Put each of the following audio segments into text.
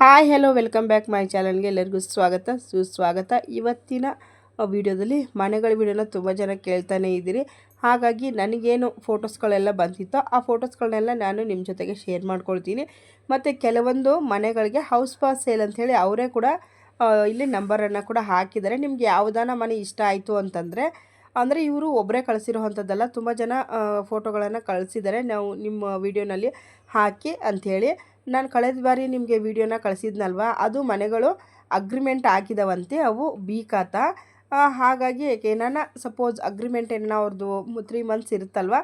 Hi hello welcome back my ಚಾನಲ್ಗೆ ಎಲ್ಲರಿಗೂ ಸ್ವಾಗತ. ಸುಸ್ವಾಗತ. ಇವತ್ತಿನ ವಿಡಿಯೋದಲ್ಲಿ ಮನೆಗಳ ವಿಡಿಯೋನ ತುಂಬ ಜನ ಕೇಳ್ತಾನೆ ಇದ್ದೀರಿ. ಹಾಗಾಗಿ ನನಗೇನು ಫೋಟೋಸ್ಗಳೆಲ್ಲ ಬಂದಿತ್ತೋ ಆ ಫೋಟೋಸ್ಗಳನ್ನೆಲ್ಲ ನಾನು ನಿಮ್ಮ ಜೊತೆಗೆ ಶೇರ್ ಮಾಡ್ಕೊಳ್ತೀನಿ. ಮತ್ತು ಕೆಲವೊಂದು ಮನೆಗಳಿಗೆ ಹೌಸ್ ಪಾಸ್ ಸೇಲ್ ಅಂಥೇಳಿ ಅವರೇ ಕೂಡ ಇಲ್ಲಿ ನಂಬರನ್ನು ಕೂಡ ಹಾಕಿದ್ದಾರೆ. ನಿಮ್ಗೆ ಯಾವುದಾನ ಮನೆ ಇಷ್ಟ ಆಯಿತು ಅಂತಂದರೆ, ಅಂದರೆ ಇವರು ಒಬ್ಬರೇ ಕಳಿಸಿರೋವಂಥದ್ದಲ್ಲ, ತುಂಬ ಜನ ಫೋಟೋಗಳನ್ನು ಕಳಿಸಿದ್ದಾರೆ. ನಾವು ನಿಮ್ಮ ವಿಡಿಯೋನಲ್ಲಿ ಹಾಕಿ ಅಂಥೇಳಿ ನಾನು ಕಳೆದ ಬಾರಿ ನಿಮಗೆ ವಿಡಿಯೋನ ಕಳಿಸಿದ್ನಲ್ವ? ಅದು ಮನೆಗಳು ಅಗ್ರಿಮೆಂಟ್ ಹಾಕಿದವಂತೆ, ಅವು ಬಿ ಹಾಗಾಗಿ ಏನಾನ ಸಪೋಸ್ ಅಗ್ರಿಮೆಂಟ್ ಏನೋ ಅವ್ರದ್ದು ತ್ರೀ ಮಂತ್ಸ್ ಇರುತ್ತಲ್ವ?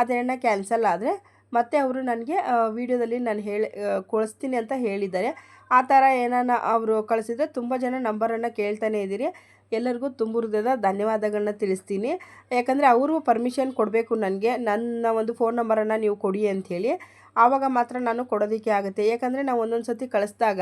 ಅದೇನ ಕ್ಯಾನ್ಸಲ್ ಆದರೆ ಮತ್ತೆ ಅವರು ನನಗೆ ವಿಡಿಯೋದಲ್ಲಿ ನಾನು ಹೇಳಿ ಕಳಿಸ್ತೀನಿ ಅಂತ ಹೇಳಿದ್ದಾರೆ. ಆ ಥರ ಏನಾನ ಅವರು ಕಳಿಸಿದ್ರೆ ತುಂಬ ಜನ ನಂಬರನ್ನು ಕೇಳ್ತಾನೆ ಇದ್ದೀರಿ. ಎಲ್ಲರಿಗೂ ತುಂಬ ಹೃದಯದ ಧನ್ಯವಾದಗಳನ್ನ ತಿಳಿಸ್ತೀನಿ. ಯಾಕಂದರೆ ಅವರು ಪರ್ಮಿಷನ್ ಕೊಡಬೇಕು ನನಗೆ. ನನ್ನ ಒಂದು ಫೋನ್ ನಂಬರನ್ನು ನೀವು ಕೊಡಿ ಅಂಥೇಳಿ ಆವಾಗ ಮಾತ್ರ ನಾನು ಕೊಡೋದಕ್ಕೆ ಆಗುತ್ತೆ. ಯಾಕಂದರೆ ನಾವು ಒಂದೊಂದು ಸತಿ ಕಳಿಸ್ದಾಗ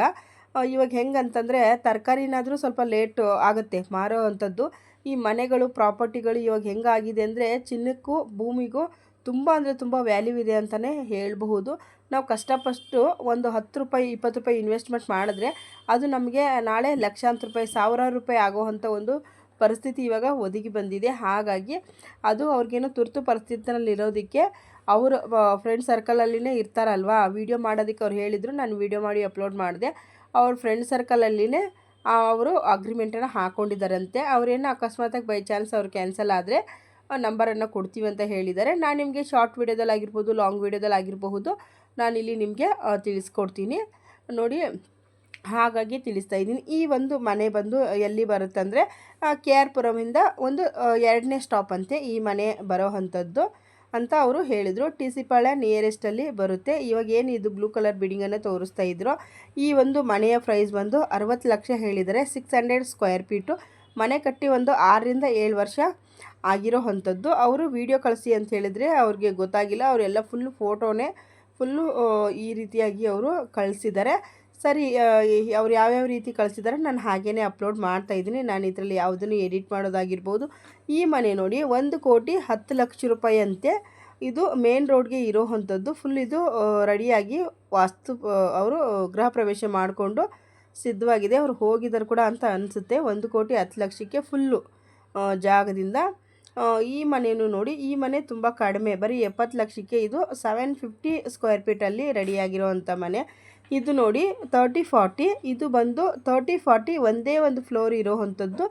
ಇವಾಗ ಹೆಂಗಂತಂದರೆ ತರಕಾರಿನಾದರೂ ಸ್ವಲ್ಪ ಲೇಟ್ ಆಗುತ್ತೆ ಮಾರೋ ಅಂಥದ್ದು. ಈ ಮನೆಗಳು ಪ್ರಾಪರ್ಟಿಗಳು ಇವಾಗ ಹೆಂಗಾಗಿದೆ ಅಂದರೆ ಚಿನ್ನಕ್ಕೂ ಭೂಮಿಗೂ ತುಂಬ ಅಂದರೆ ತುಂಬ ವ್ಯಾಲ್ಯೂ ಇದೆ ಅಂತಲೇ ಹೇಳಬಹುದು. ನಾವು ಕಷ್ಟಪಟ್ಟು ಒಂದು ಹತ್ತು ರೂಪಾಯಿ, ಇಪ್ಪತ್ತು ರೂಪಾಯಿ ಇನ್ವೆಸ್ಟ್ಮೆಂಟ್ ಮಾಡಿದ್ರೆ ಅದು ನಮಗೆ ನಾಳೆ ಲಕ್ಷಾಂತರ ರೂಪಾಯಿ, ಸಾವಿರಾರು ರೂಪಾಯಿ ಆಗೋವಂಥ ಒಂದು ಪರಿಸ್ಥಿತಿ ಇವಾಗ ಒದಗಿ ಬಂದಿದೆ. ಹಾಗಾಗಿ ಅದು ಅವ್ರಿಗೇನೋ ತುರ್ತು ಪರಿಸ್ಥಿತಿನಲ್ಲಿ ಇರೋದಕ್ಕೆ ಅವರು ಫ್ರೆಂಡ್ ಸರ್ಕಲಲ್ಲಿನೇ ಇರ್ತಾರಲ್ವಾ? ವೀಡಿಯೋ ಮಾಡೋದಕ್ಕೆ ಅವ್ರು ಹೇಳಿದರು, ನಾನು ವೀಡಿಯೋ ಮಾಡಿ ಅಪ್ಲೋಡ್ ಮಾಡಿದೆ. ಅವ್ರ ಫ್ರೆಂಡ್ ಸರ್ಕಲಲ್ಲಿನೇ ಅವರು ಅಗ್ರಿಮೆಂಟನ್ನು ಹಾಕ್ಕೊಂಡಿದ್ದಾರಂತೆ ಅವರೇನು ಅಕಸ್ಮಾತಾಗಿ ಬೈ ಚಾನ್ಸ್ ಅವ್ರು ಕ್ಯಾನ್ಸಲ್ ಆದರೆ ನಂಬರನ್ನು ಕೊಡ್ತೀವಿ ಅಂತ ಹೇಳಿದ್ದಾರೆ. ನಾನು ನಿಮಗೆ ಶಾರ್ಟ್ ವೀಡಿಯೋದಲ್ಲಿ ಆಗಿರ್ಬೋದು ಲಾಂಗ್ ವೀಡಿಯೋದಲ್ಲಿ ಆಗಿರಬಹುದು ನಾನಿಲ್ಲಿ ನಿಮಗೆ ತಿಳಿಸ್ಕೊಡ್ತೀನಿ. ನೋಡಿ, ಹಾಗಾಗಿ ತಿಳಿಸ್ತಾ ಇದ್ದೀನಿ. ಈ ಒಂದು ಮನೆ ಬಂದು ಎಲ್ಲಿ ಬರುತ್ತಂದರೆ ಕೆ ಆರ್ ಪುರಮಿಂದ ಒಂದು ಎರಡನೇ ಸ್ಟಾಪ್ ಅಂತೆ ಈ ಮನೆ ಬರೋ ಅಂಥದ್ದು ಅಂತ ಅವರು ಹೇಳಿದರು. ಟಿ ಸಿ ಪಾಳ್ಯ ನಿಯರೆಸ್ಟಲ್ಲಿ ಬರುತ್ತೆ. ಇವಾಗ ಏನು ಇದು ಬ್ಲೂ ಕಲರ್ ಬಿಲ್ಡಿಂಗನ್ನು ತೋರಿಸ್ತಾ ಇದ್ರು. ಈ ಒಂದು ಮನೆಯ ಪ್ರೈಸ್ ಬಂದು ಅರವತ್ತು ಲಕ್ಷ ಹೇಳಿದರೆ ಸಿಕ್ಸ್ ಹಂಡ್ರೆಡ್ ಸ್ಕ್ವೇರ್ ಫೀಟು ಮನೆ ಕಟ್ಟಿ ಒಂದು ಆರರಿಂದ ಏಳು ವರ್ಷ ಆಗಿರೋ ಅಂಥದ್ದು. ಅವರು ವಿಡಿಯೋ ಕಳಿಸಿ ಅಂತ ಹೇಳಿದರೆ ಅವ್ರಿಗೆ ಗೊತ್ತಾಗಿಲ್ಲ. ಅವರೆಲ್ಲ ಫುಲ್ ಫೋಟೋನೇ ಫುಲ್ಲು ಈ ರೀತಿಯಾಗಿ ಅವರು ಕಳಿಸಿದ್ದಾರೆ ಸರಿ ಅವ್ರು ಯಾವ್ಯಾವ ರೀತಿ ಕಳಿಸಿದ್ದಾರೆ ನಾನು ಹಾಗೇ ಅಪ್ಲೋಡ್ ಮಾಡ್ತಾ ಇದ್ದೀನಿ. ನಾನು ಇದರಲ್ಲಿ ಯಾವುದನ್ನು ಎಡಿಟ್ ಮಾಡೋದಾಗಿರ್ಬೋದು. ಈ ಮನೆ ನೋಡಿ, ಒಂದು ಕೋಟಿ ಹತ್ತು ಲಕ್ಷ ರೂಪಾಯಿ ಅಂತೆ ಇದು ಮೇನ್ ರೋಡ್ಗೆ ಇರೋ ಅಂಥದ್ದು ಫುಲ್ ಇದು ರೆಡಿಯಾಗಿ ವಾಸ್ತು ಅವರು ಗೃಹ ಪ್ರವೇಶ ಮಾಡಿಕೊಂಡು ಸಿದ್ಧವಾಗಿದೆ. ಅವರು ಹೋಗಿದ್ದಾರೆ ಕೂಡ ಅಂತ ಅನಿಸುತ್ತೆ. ಒಂದು ಕೋಟಿ ಹತ್ತು ಲಕ್ಷಕ್ಕೆ ಫುಲ್ಲು ಜಾಗದಿಂದ. ಈ ಮನೆಯೂ ನೋಡಿ, ಈ ಮನೆ ತುಂಬ ಕಡಿಮೆ. ಬರೀ ಎಪ್ಪತ್ತು ಲಕ್ಷಕ್ಕೆ ಇದು ಸೆವೆನ್ ಫಿಫ್ಟಿ ಸ್ಕ್ವೇರ್ ಫೀಟಲ್ಲಿ ರೆಡಿಯಾಗಿರೋವಂಥ ಮನೆ. ಇದು ನೋಡಿ ತರ್ಟಿ ಫಾರ್ಟಿ ಇದು ಬಂದು ತರ್ಟಿ ಫಾರ್ಟಿ ಒಂದೇ ಒಂದು ಫ್ಲೋರ್ ಇರೋ ಅಂಥದ್ದು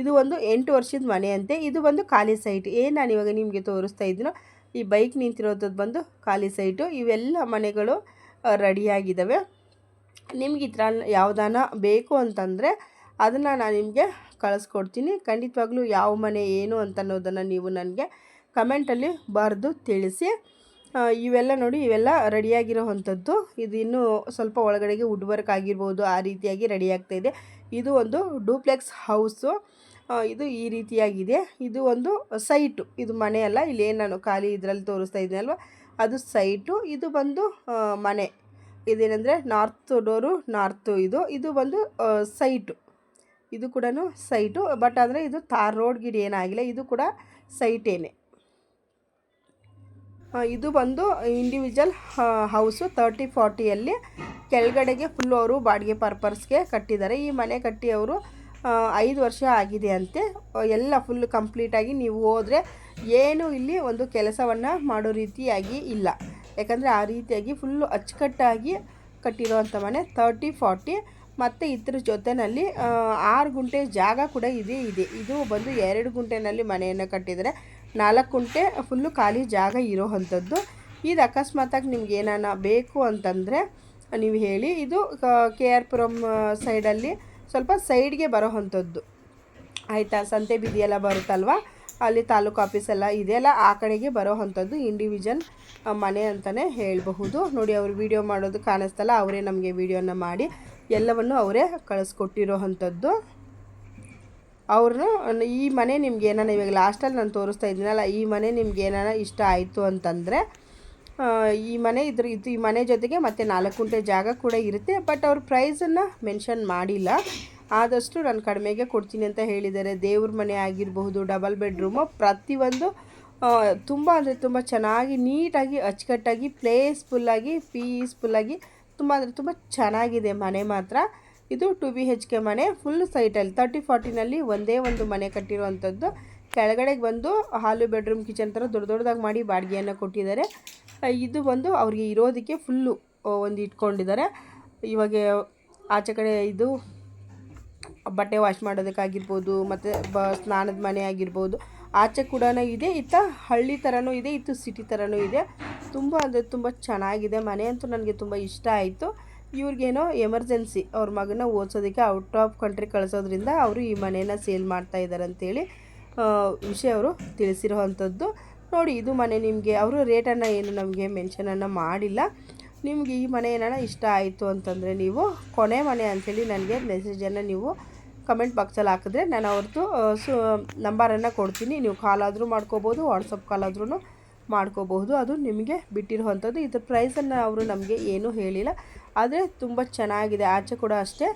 ಇದು ಒಂದು ಎಂಟು ವರ್ಷದ ಮನೆ ಅಂತೆ ಇದು ಬಂದು ಖಾಲಿ ಸೈಟ್ ಏನು ನಾನು ಇವಾಗ ನಿಮಗೆ ತೋರಿಸ್ತಾ ಇದ್ದೀನೋ, ಈ ಬೈಕ್ ನಿಂತಿರೋಂಥದ್ದು ಬಂದು ಖಾಲಿ ಸೈಟು ಇವೆಲ್ಲ ಮನೆಗಳು ರೆಡಿಯಾಗಿದ್ದಾವೆ ನಿಮ್ಗೆ ಈ ಥರ ಯಾವುದಾನ ಬೇಕು ಅಂತಂದರೆ ಅದನ್ನು ನಾನು ನಿಮಗೆ ಕಳಿಸ್ಕೊಡ್ತೀನಿ. ಖಂಡಿತವಾಗ್ಲೂ ಯಾವ ಮನೆ ಏನು ಅಂತ ಅನ್ನೋದನ್ನು ನೀವು ನನಗೆ ಕಮೆಂಟಲ್ಲಿ ಬರೆದು ತಿಳಿಸಿ. ಇವೆಲ್ಲ ನೋಡಿ ಇವೆಲ್ಲ ರೆಡಿಯಾಗಿರೋ ಅಂಥದ್ದು. ಇದು ಇನ್ನೂ ಸ್ವಲ್ಪ ಒಳಗಡೆಗೆ ವುಡ್ ವರ್ಕ್ ಆಗಿರ್ಬೋದು, ಆ ರೀತಿಯಾಗಿ ರೆಡಿ ಇದೆ. ಇದು ಒಂದು ಡೂಪ್ಲೆಕ್ಸ್ ಹೌಸು ಇದು ಈ ರೀತಿಯಾಗಿದೆ. ಇದು ಒಂದು ಸೈಟು ಇದು ಮನೆ ಅಲ್ಲ, ಇಲ್ಲಿ ಏನು ನಾನು ಖಾಲಿ ಇದರಲ್ಲಿ ತೋರಿಸ್ತಾ ಇದ್ದೀನಲ್ವ ಅದು ಸೈಟು ಇದು ಬಂದು ಮನೆ. ಇದೇನೆಂದರೆ ನಾರ್ತ್ ಡೋರು ನಾರ್ತು ಇದು. ಇದು ಬಂದು ಸೈಟು ಇದು ಕೂಡ ಸೈಟು, ಬಟ್ ಅಂದರೆ ಇದು ತಾರ್ ರೋಡ್ ಗಿಡ ಏನಾಗಿಲ್ಲ, ಇದು ಕೂಡ ಸೈಟೇನೆ. ಇದು ಬಂದು ಇಂಡಿವಿಜುವಲ್ ಹೌಸು ತರ್ಟಿ ಫಾರ್ಟಿಯಲ್ಲಿ ಕೆಳಗಡೆಗೆ ಫುಲ್ಲು ಅವರು ಬಾಡಿಗೆ ಪರ್ಪಸ್ಗೆ ಕಟ್ಟಿದ್ದಾರೆ. ಈ ಮನೆ ಕಟ್ಟಿ ಅವರು ಐದು ವರ್ಷ ಆಗಿದೆ ಅಂತೆ. ಎಲ್ಲ ಫುಲ್ ಕಂಪ್ಲೀಟಾಗಿ ನೀವು ಹೋದರೆ ಏನು ಇಲ್ಲಿ ಒಂದು ಕೆಲಸವನ್ನು ಮಾಡೋ ರೀತಿಯಾಗಿ ಇಲ್ಲ. ಯಾಕಂದರೆ ಆ ರೀತಿಯಾಗಿ ಫುಲ್ಲು ಅಚ್ಚುಕಟ್ಟಾಗಿ ಕಟ್ಟಿರೋವಂಥ ಮನೆ ತರ್ಟಿ ಫಾರ್ಟಿ ಮತ್ತು ಇದ್ರ ಜೊತೆಯಲ್ಲಿ ಆರು ಗುಂಟೆ ಜಾಗ ಕೂಡ ಇದೆ ಇದೆ. ಇದು ಬಂದು ಎರಡು ಗುಂಟೆನಲ್ಲಿ ಮನೆಯನ್ನು ಕಟ್ಟಿದರೆ ನಾಲ್ಕು ಗುಂಟೆ ಫುಲ್ಲು ಖಾಲಿ ಜಾಗ ಇರೋ ಅಂಥದ್ದು ಇದು ಅಕಸ್ಮಾತಾಗಿ ನಿಮ್ಗೆ ಏನಾನ ಬೇಕು ಅಂತಂದರೆ ನೀವು ಹೇಳಿ, ಇದು ಕೆ ಆರ್ ಪುರಂ ಸೈಡಲ್ಲಿ ಸ್ವಲ್ಪ ಸೈಡ್ಗೆ ಬರೋ ಅಂಥದ್ದು ಆಯಿತಾ? ಸಂತೆ ಬೀದಿ ಎಲ್ಲ ಬರುತ್ತಲ್ವ? ಅಲ್ಲಿ ತಾಲೂಕು ಆಫೀಸ್ ಎಲ್ಲ ಇದೆಲ್ಲ ಆ ಕಡೆಗೆ ಬರೋ ಅಂಥದ್ದು ಇಂಡಿವಿಜುವಲ್ ಮನೆ ಅಂತಲೇ ಹೇಳಬಹುದು. ನೋಡಿ, ಅವರು ವಿಡಿಯೋ ಮಾಡೋದು ಕಾಣಿಸ್ತಲ್ಲ, ಅವರೇ ನಮಗೆ ವಿಡಿಯೋನ ಮಾಡಿ ಎಲ್ಲವನ್ನು ಅವರೇ ಕಳಿಸ್ಕೊಟ್ಟಿರೋ ಅಂಥದ್ದು. ಅವ್ರನ್ನ, ಈ ಮನೆ ನಿಮ್ಗೆ ಏನಾನ ಇವಾಗ ಲಾಸ್ಟಲ್ಲಿ ನಾನು ತೋರಿಸ್ತಾ ಇದ್ದೀನಲ್ಲ ಈ ಮನೆ ನಿಮ್ಗೆ ಏನಾನ ಇಷ್ಟ ಆಯಿತು ಅಂತಂದರೆ ಈ ಮನೆ ಇದ್ರ ಇದು ಈ ಮನೆ ಜೊತೆಗೆ ಮತ್ತು ನಾಲ್ಕು ಗುಂಟೆ ಜಾಗ ಕೂಡ ಇರುತ್ತೆ ಬಟ್ ಅವ್ರ ಪ್ರೈಸನ್ನು ಮೆನ್ಷನ್ ಮಾಡಿಲ್ಲ. ಆದಷ್ಟು ನಾನು ಕಡಿಮೆಗೆ ಕೊಡ್ತೀನಿ ಅಂತ ಹೇಳಿದ್ದಾರೆ. ದೇವ್ರ ಮನೆ ಆಗಿರಬಹುದು ಡಬಲ್ ಬೆಡ್ರೂಮು ಪ್ರತಿಯೊಂದು ತುಂಬ ಅಂದರೆ ತುಂಬ ಚೆನ್ನಾಗಿ ನೀಟಾಗಿ, ಅಚ್ಚುಕಟ್ಟಾಗಿ ಪ್ಲೇಸ್ಫುಲ್ಲಾಗಿ ಪೀಸ್ಫುಲ್ಲಾಗಿ ತುಂಬ ಅಂದರೆ ತುಂಬ ಚೆನ್ನಾಗಿದೆ ಮನೆ ಮಾತ್ರ. ಇದು ಟು ಬಿ ಹೆಚ್ ಕೆ ಮನೆ ಫುಲ್ ಸೈಟಲ್ಲಿ ತರ್ಟಿ ಫಾರ್ಟಿನಲ್ಲಿ ಒಂದೇ ಒಂದು ಮನೆ ಕಟ್ಟಿರುವಂಥದ್ದು ಕೆಳಗಡೆಗೆ ಬಂದು ಹಾಲು ಬೆಡ್ರೂಮ್ ಕಿಚನ್ ಥರ ದೊಡ್ಡ ದೊಡ್ಡದಾಗಿ ಮಾಡಿ ಬಾಡಿಗೆಯನ್ನು ಕೊಟ್ಟಿದ್ದಾರೆ. ಇದು ಬಂದು ಅವ್ರಿಗೆ ಇರೋದಕ್ಕೆ ಫುಲ್ಲು ಒಂದು ಇಟ್ಕೊಂಡಿದ್ದಾರೆ. ಇವಾಗ ಆಚೆ ಕಡೆ ಇದು ಬಟ್ಟೆ ವಾಶ್ ಮಾಡೋದಕ್ಕಾಗಿರ್ಬೋದು, ಮತ್ತು ಬ, ಸ್ನಾನದ ಮನೆ ಆಗಿರ್ಬೋದು. ಆಚೆ ಕೂಡ ಇದೆ, ಇತ್ತ ಹಳ್ಳಿ ಥರನೂ ಇದೆ, ಇತ್ತು ಸಿಟಿ ಥರನೂ ಇದೆ. ತುಂಬ ಅಂದರೆ ತುಂಬ ಚೆನ್ನಾಗಿದೆ. ಮನೆ ಅಂತೂ ನನಗೆ ತುಂಬ ಇಷ್ಟ ಆಯಿತು. ಇವ್ರಿಗೇನೋ ಎಮರ್ಜೆನ್ಸಿ, ಅವ್ರ ಮಗನ ಓದ್ಸೋದಕ್ಕೆ ಔಟ್ ಆಫ್ ಕಂಟ್ರಿ ಕಳಿಸೋದ್ರಿಂದ ಅವರು ಈ ಮನೇನ ಸೇಲ್ ಮಾಡ್ತಾ ಇದ್ದಾರೆ ಅಂತೇಳಿ ವಿಷಯ ಅವರು ತಿಳಿಸಿರೋವಂಥದ್ದು. ನೋಡಿ, ಇದು ಮನೆ ನಿಮಗೆ, ಅವರು ರೇಟನ್ನು ಏನು ನಮಗೆ ಮೆನ್ಷನನ್ನು ಮಾಡಿಲ್ಲ. ನಿಮಗೆ ಈ ಮನೆ ಏನಾರ ಇಷ್ಟ ಆಯಿತು ಅಂತಂದರೆ ನೀವು ಕೊನೆ ಮನೆ ಅಂಥೇಳಿ ನನಗೆ ಮೆಸೇಜನ್ನು ನೀವು ಕಮೆಂಟ್ ಬಾಕ್ಸಲ್ಲಿ ಹಾಕಿದ್ರೆ ನಾನು ಅವ್ರದ್ದು ಸು, ನಂಬರನ್ನು ಕೊಡ್ತೀನಿ. ನೀವು ಕಾಲ್ ಆದರೂ ಮಾಡ್ಕೋಬೋದು ವಾಟ್ಸಪ್ ಕಾಲ್ ಆದ್ರೂ ಮಾಡ್ಕೋಬಹುದು. ಅದು ನಿಮಗೆ ಬಿಟ್ಟಿರುವಂಥದ್ದು. ಇದ್ರ ಪ್ರೈಸನ್ನು ಅವರು ನಮಗೆ ಏನೂ ಹೇಳಿಲ್ಲ. ಆದರೆ ತುಂಬ ಚೆನ್ನಾಗಿದೆ. ಆಚೆ ಕೂಡ ಅಷ್ಟೇ.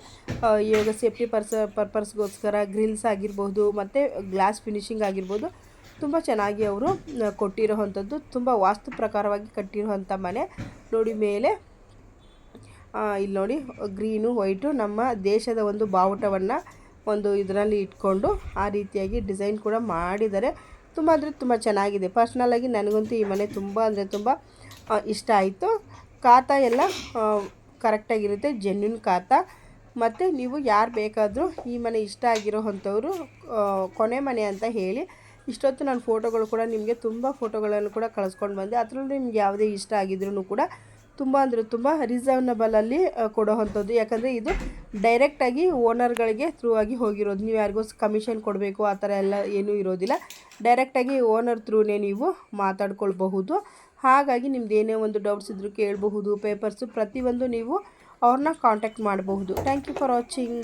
ಇವಾಗ ಸೇಫ್ಟಿ ಪರ್ಸ ಪರ್ಪಸ್ಗೋಸ್ಕರ ಗ್ರಿಲ್ಸ್ ಆಗಿರ್ಬೋದು, ಮತ್ತು ಗ್ಲಾಸ್ ಫಿನಿಶಿಂಗ್ ಆಗಿರ್ಬೋದು, ತುಂಬ ಚೆನ್ನಾಗಿ ಅವರು ಕೊಟ್ಟಿರೋವಂಥದ್ದು. ತುಂಬ ವಾಸ್ತು ಪ್ರಕಾರವಾಗಿ ಕಟ್ಟಿರುವಂಥ ಮನೆ. ನೋಡಿ ಮೇಲೆ ಇಲ್ಲಿ ನೋಡಿ, ಗ್ರೀನು, ವೈಟು ನಮ್ಮ ದೇಶದ ಒಂದು ಬಾವುಟವನ್ನು ಒಂದು ಇದರಲ್ಲಿ ಇಟ್ಕೊಂಡು ಆ ರೀತಿಯಾಗಿ ಡಿಸೈನ್ ಕೂಡ ಮಾಡಿದ್ದಾರೆ. ತುಂಬ ಅಂದರೆ ತುಂಬ ಚೆನ್ನಾಗಿದೆ. ಪರ್ಸ್ನಲ್ಲಾಗಿ ನನಗಂತೂ ಈ ಮನೆ ತುಂಬ ಅಂದರೆ ತುಂಬ ಇಷ್ಟ ಆಯಿತು. ಖಾತ ಎಲ್ಲ ಕರೆಕ್ಟಾಗಿರುತ್ತೆ ಜೆನ್ಯೂನ್ ಖಾತ. ಮತ್ತು ನೀವು ಯಾರು ಬೇಕಾದರೂ ಈ ಮನೆ ಇಷ್ಟ ಆಗಿರೋ ಅಂಥವ್ರು ಕೊನೆ ಮನೆ ಅಂತ ಹೇಳಿ. ಇಷ್ಟೊತ್ತು ನಾನು ಫೋಟೋಗಳು ಕೂಡ ನಿಮಗೆ ತುಂಬ ಫೋಟೋಗಳನ್ನು ಕೂಡ ಕಳಿಸ್ಕೊಂಡು ಬಂದೆ. ಅದರಲ್ಲೂ ನಿಮ್ಗೆ ಯಾವುದೇ ಇಷ್ಟ ಆಗಿದ್ರೂ ಕೂಡ ತುಂಬ ಅಂದರೆ ತುಂಬ ರೀಸನಬಲಲ್ಲಿ ಕೊಡೋವಂಥದ್ದು. ಯಾಕಂದರೆ ಇದು ಡೈರೆಕ್ಟಾಗಿ ಓನರ್ಗಳಿಗೆ ಥ್ರೂ ಆಗಿ ಹೋಗಿರೋದು. ನೀವು ಯಾರಿಗೂ ಕಮಿಷನ್ ಕೊಡಬೇಕು, ಆ ಥರ ಎಲ್ಲ ಏನೂ ಇರೋದಿಲ್ಲ. ಡೈರೆಕ್ಟಾಗಿ ಓನರ್ ಥ್ರೂನೇ ನೀವು ಮಾತಾಡ್ಕೊಳ್ಬಹುದು. ಹಾಗಾಗಿ ನಿಮ್ದು ಏನೇ ಒಂದು ಡೌಟ್ಸ್ ಇದ್ದರೂ ಕೇಳಬಹುದು ಪೇಪರ್ಸು ಪ್ರತಿಯೊಂದು ನೀವು ಅವ್ರನ್ನ ಕಾಂಟ್ಯಾಕ್ಟ್ ಮಾಡಬಹುದು. Thank you for watching